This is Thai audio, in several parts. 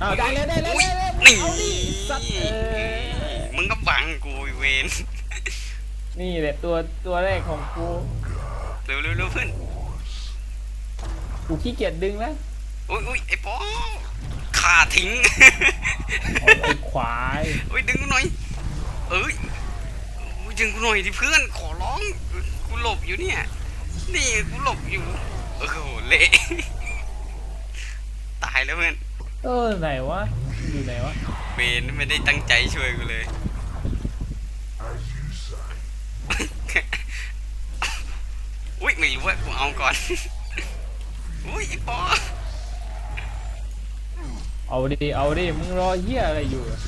อ้าวได้เลยได้เลยอุ๊ยได้เลยนี่ เอาดิสัตว์เออมึงก็บังกูไอ้เวนนี่แหละตัวตัวแรกของกูเร็วเร็วเร็วเพื่อนกูขี้เกียจดึงแล้วอุ้ยอุ้ยไอ้ปอขาทิ้ง เอาไอ้ควายอุ้ยดึงกูหน่อย เอ้ยอุ้ยดึงกูหน่อยดิเพื่อน ขอร้อง กูหลบอยู่เนี่ย นี่กูหลบอยู่โอ้โหเละ ตายแล้วเพื่อน เออไหนวะอยู่ไหนวะเวนไม่ได้ตั้งใจช่วยกูเลย อุ้ยไม่รู้ว่ากูเอาก่อน อุ้ยไอ้ปอเอาดิเอาดิมึงรอเหี้ยอะไรอยู่อะ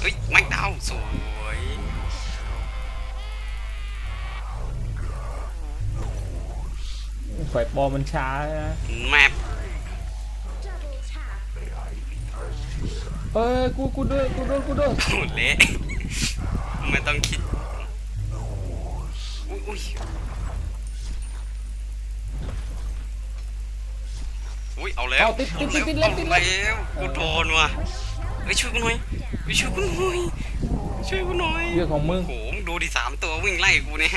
เฮ้ยไม่ดาวสวยฝ่ายปอมันช้านะแมป เอ้ยกูกูด้วยกูด้วยกูด้วยโอ้เละไม่ต้องคิดอุ้ยอุ้ยอุ้ยเอาแล้วเอาติดติดติดติดเล็เอากติดแล้เล็กวกูโดนว่ะเฮ้ยช่วยกูหน่อยเฮ้ยช่วยกูหน่อยช่วยกูหน่อยเรื่องของมึงโอ้โหมึงดูดิสามตัววิ่งไล่กูเนี่ย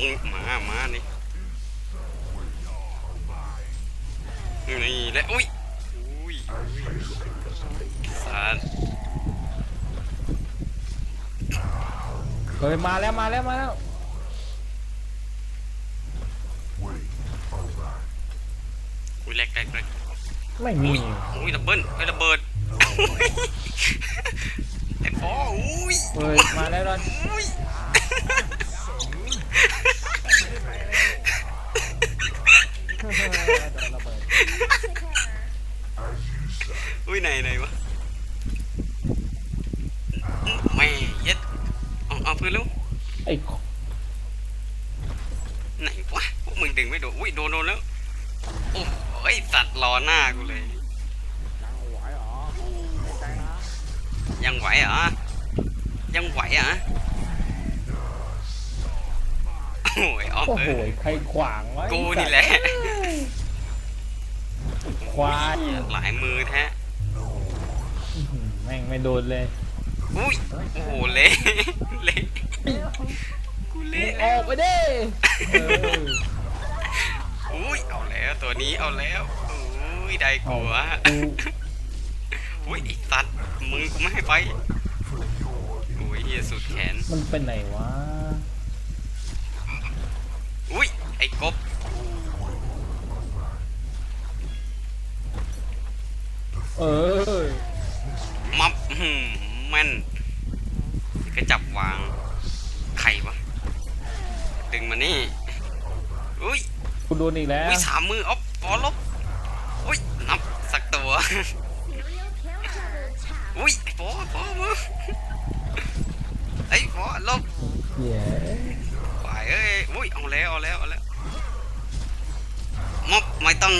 มึงมามานี่นี่แหละอุ้ยอุ้ยสารเฮ้ยมาแล้วมาแล้วมาแล้ว อุ้ยแรกแรกแรกไม่มีอุ้ยอุ้ยดับเบิ้ลไอ้ยระเบิดไอ้พ่ออุ้ยเฮ้ยมาแล้วรอนอุ้ยอุ้ยไหนไหนวะแม่เย็ด เอาเอาเพื่อนลูกไอ้ไหนวะพวกมึงดึงไม่โดนอุ้ยโดนโดนแล้วโอ้โอ้ยสัตว์รอหน้ากูเลยยังไหวเหรอยังไหวเหรอโอ้ยออฟโอ้เอโหอใครขวางวะกูไอ้สัตว์นี่แหละควายหลายมือแท้อื้อหือแม่งไม่โดนเลย อุ้ยโอ้โหเละเละกูมึเละงอแล้อวกไปดิเอออุ้ยเอาแล้วตัวนี้เอาแล้วอุ้ยได้เอากูวะกูอุ้ยไอ้สัตว์มึงกูไม่ให้ไปโอ้ยเฮียสุดแขนมันเป็นไหนวะอุ้ยไอ้กบเออมับอื้อหืม แม่นก็จับวางไข่วะ ดึงมานี่อุ้ยกูโดนอีกแล้วอุ้ยสามมืออ๊อฟปอลบอุ้ยนับสักตัวอุ้ยไอ้ปอปอมาไอ้ปอลบเหี้ยไปเอ้ยอุ้ยเอาแล้วเอาแล้วเอาแล้วม็อบไม่ต้อง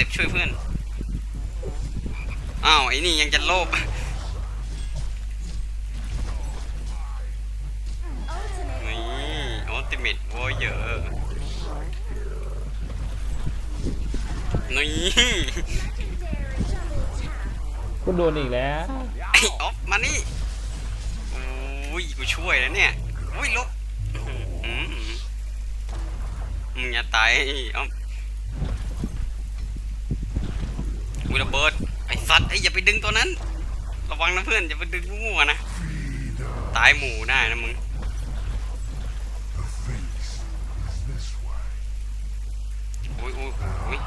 ต็ปช่วยเพื่อน อ้าวไอ้นี่ยังจะโลภนี่อัลติเมทวอร์เยอร์นี่กูโดนอีกแล้วไอ้ออฟมานี่อุ้ยกูช่วยแล้วเนี่ยอุ้ยลบอื้อหือมึงอย่าตายไอ้ออฟอุ้ย ระเบิดไอ้สัตว์ไอ้อย่าไปดึงตัวนั้น ระวังนะเพื่อนอย่าไปดึงมั่วๆนะตายหมู่ได้นะมึงอุ้ยอุ้ยอุ้ย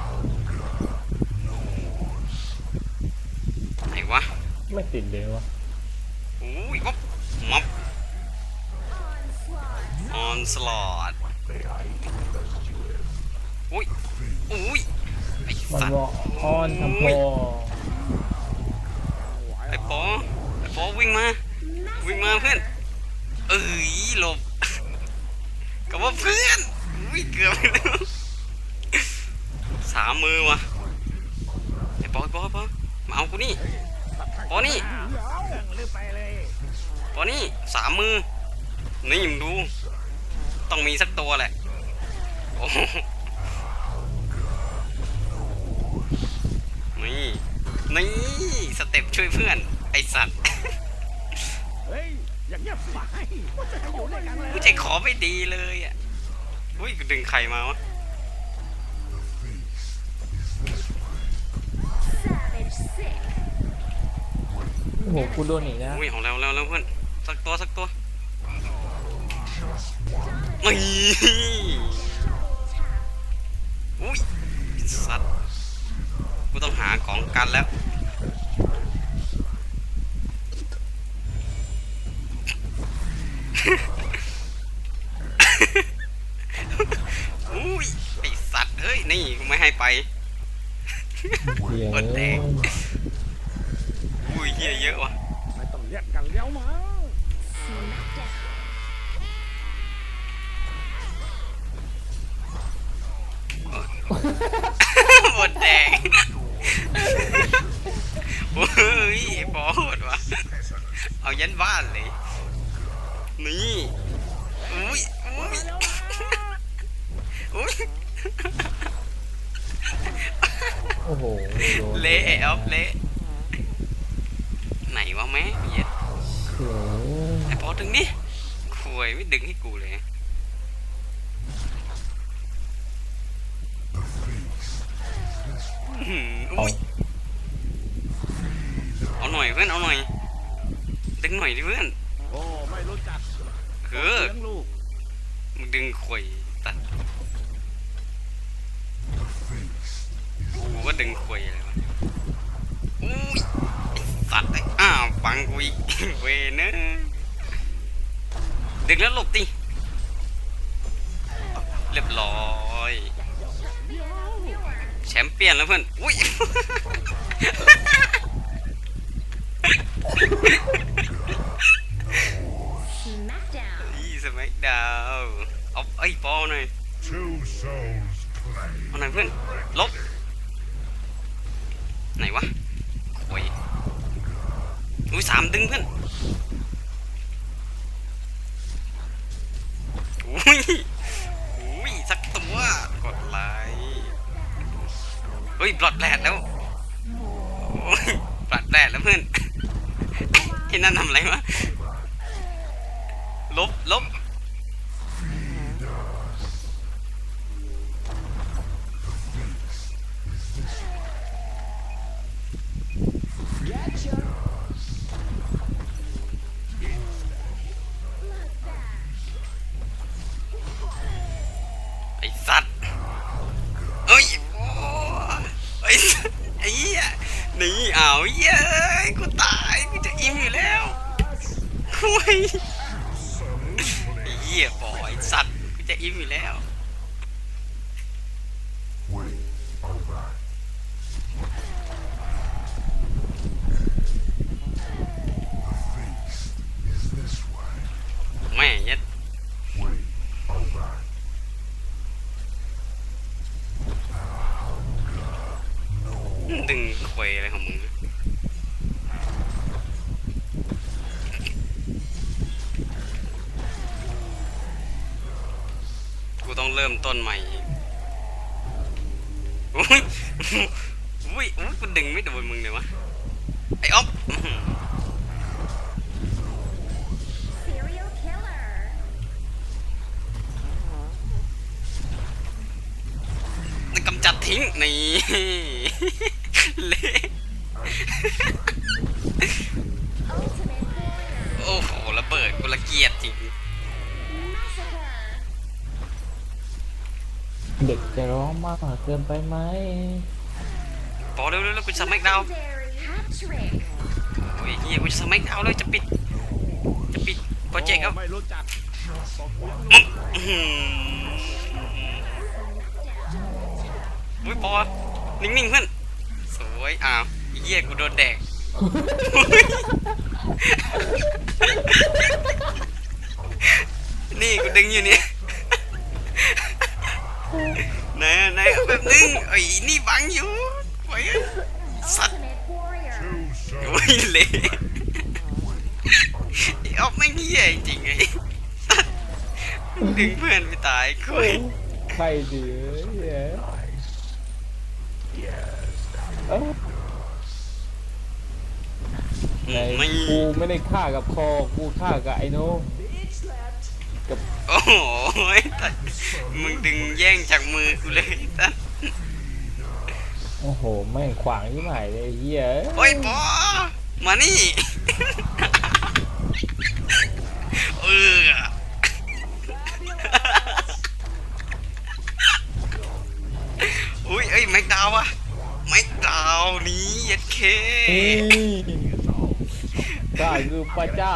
ไหนวะไม่ติดเลยวะอุ้ยวับมับออนสลอดอุ้ยอุ้ยไอ้มัน สัตวว์อออนทำพอไอ้ปอไอ้ปอวิ่งมา วิ่งมาเพื่อน เอ้ยหลบกับว่าเพื่อนอุ้ยเกือบไปแล้วสามมือวะไอ้ปอไอ้ปอไอ้ปอมาเอากูนี่ปอนี่ปอนี่สามมือนี่มึงดู ต้องมีสักตัวแหละโอ้ นี่นี่สเต็ปช่วยเพื่อน ไอสัตว์เฮ้ยอย่างเงียบสิว่าจะให้อยู่ด้วยกันเลยกูใจขอไม่ดีเลยอะอุ้ยกูดึงใครมาวะ Savage sick. โอ้โหกูโดนอีกนะอุ้ยเอาแล้วแล้วแล้วเพื่อนสักตัวสักตัวนี่อุ้ยสัตว์ กูต้องหาของกันแล้ว อุ้ยไอสัตว์ เฮ้ย นี่กูไม่ให้ไปเดี๋ยวอดแดงอุ้ยเหี้ยเยอะว่ะไม่ต้องเรียกกันเลี้ยวมา Smackdown. หมดแดงโอ้ยไอ้บอสวะเอา ยันบ้านเลย นี่อุ้ยอุ้ยอุ้ยโอ้โหโดนเละไอ้ออฟเละไหนวะแม่เหี้ย็ดเขือไอ้บอสดึงนี่คุยไม่ดึงให้กูเลยอื้อหือเอาอุ้ยเอาหน่อยเพื่อนเอาหน่อย ดึงหน่อยดิเพื่อนโอ้ไม่รู้จักเออเลี้ยงลูกมึงดึงข่อยตัดกูก็ดึงข่อยอะไรวะอุ้ยไอ้สัตว์ไอ้อ้าวฟังกูอีกเวเนอะดึงแล้วหลบดิเรียบร้อยแชมเปี้ยนแล้วเพื่อน อุ้ย อีสมัยดาวเอาไอ้ปอหน่อยเอาหน่อยเพื่อนลบไหนวะโอ้ยอุ้ยสามดึงเพื่อน ลบลบไอ้สัตว์เอ้ยโอ้ไอสัตว์ไอ้เหี้ยนี่อ้าวเย้ยกูตายกูจะอิ่มอยู่แล้วคุยไอ้เหี้ยปอยไอ้สัติ้มอยู่แล้ว แม่ยัดดึงควยอะไรของมึง เริ่มต้นใหม่อีกอุ้ยอุ้ยอุ้ยกูดึงไม่โดนมึงเลยวะ ไอ้อ๊อฟกำจัดทิ้ง นี่เละโอ้โหระเบิดกูละเกียดจริง เด็กจะร้องมากเกินไปไหมพอเร็วๆแล้วกูจะสมัคดาวโอ้ยเฮียกูจะสมัคดาวเลยจะปิด จะปิดโปรเจกต์โอ้เอาไม่รู้จักบอุ้ยพอนิ่งๆเพื่อนสวยอ้าวไอ้เฮียกูโดนแดกนี่กูดึงอยู่เนี่ย ไหนอะไหนอะแบบนึงไอ้ยนี่บังอยู่ไว้อะสัตว์ Ultimate warrior. Two souls โอ้ยเละไอ้ออฟไม่งเหี้ยจริงๆไอ้สัตว์ดึงเพื่อนไปตายคุยใครดีเหี้ยเอ้าไหนไม่กูไม่ได้ฆ่ากับคอ กูฆ่ากับไอ้โนโอ้โหแต่มึงดึงแย่งจากมือกูเลยตั้น โอ้โห แม่งขวางยี่ใหม่เลยไอ้เหี้ยโอ้ยปอมานี่ เอออุ้ยเอ้ยแม็กดาวอะแม็กดาวนี้ยัดเค นี่ข้าคือพระเจ้า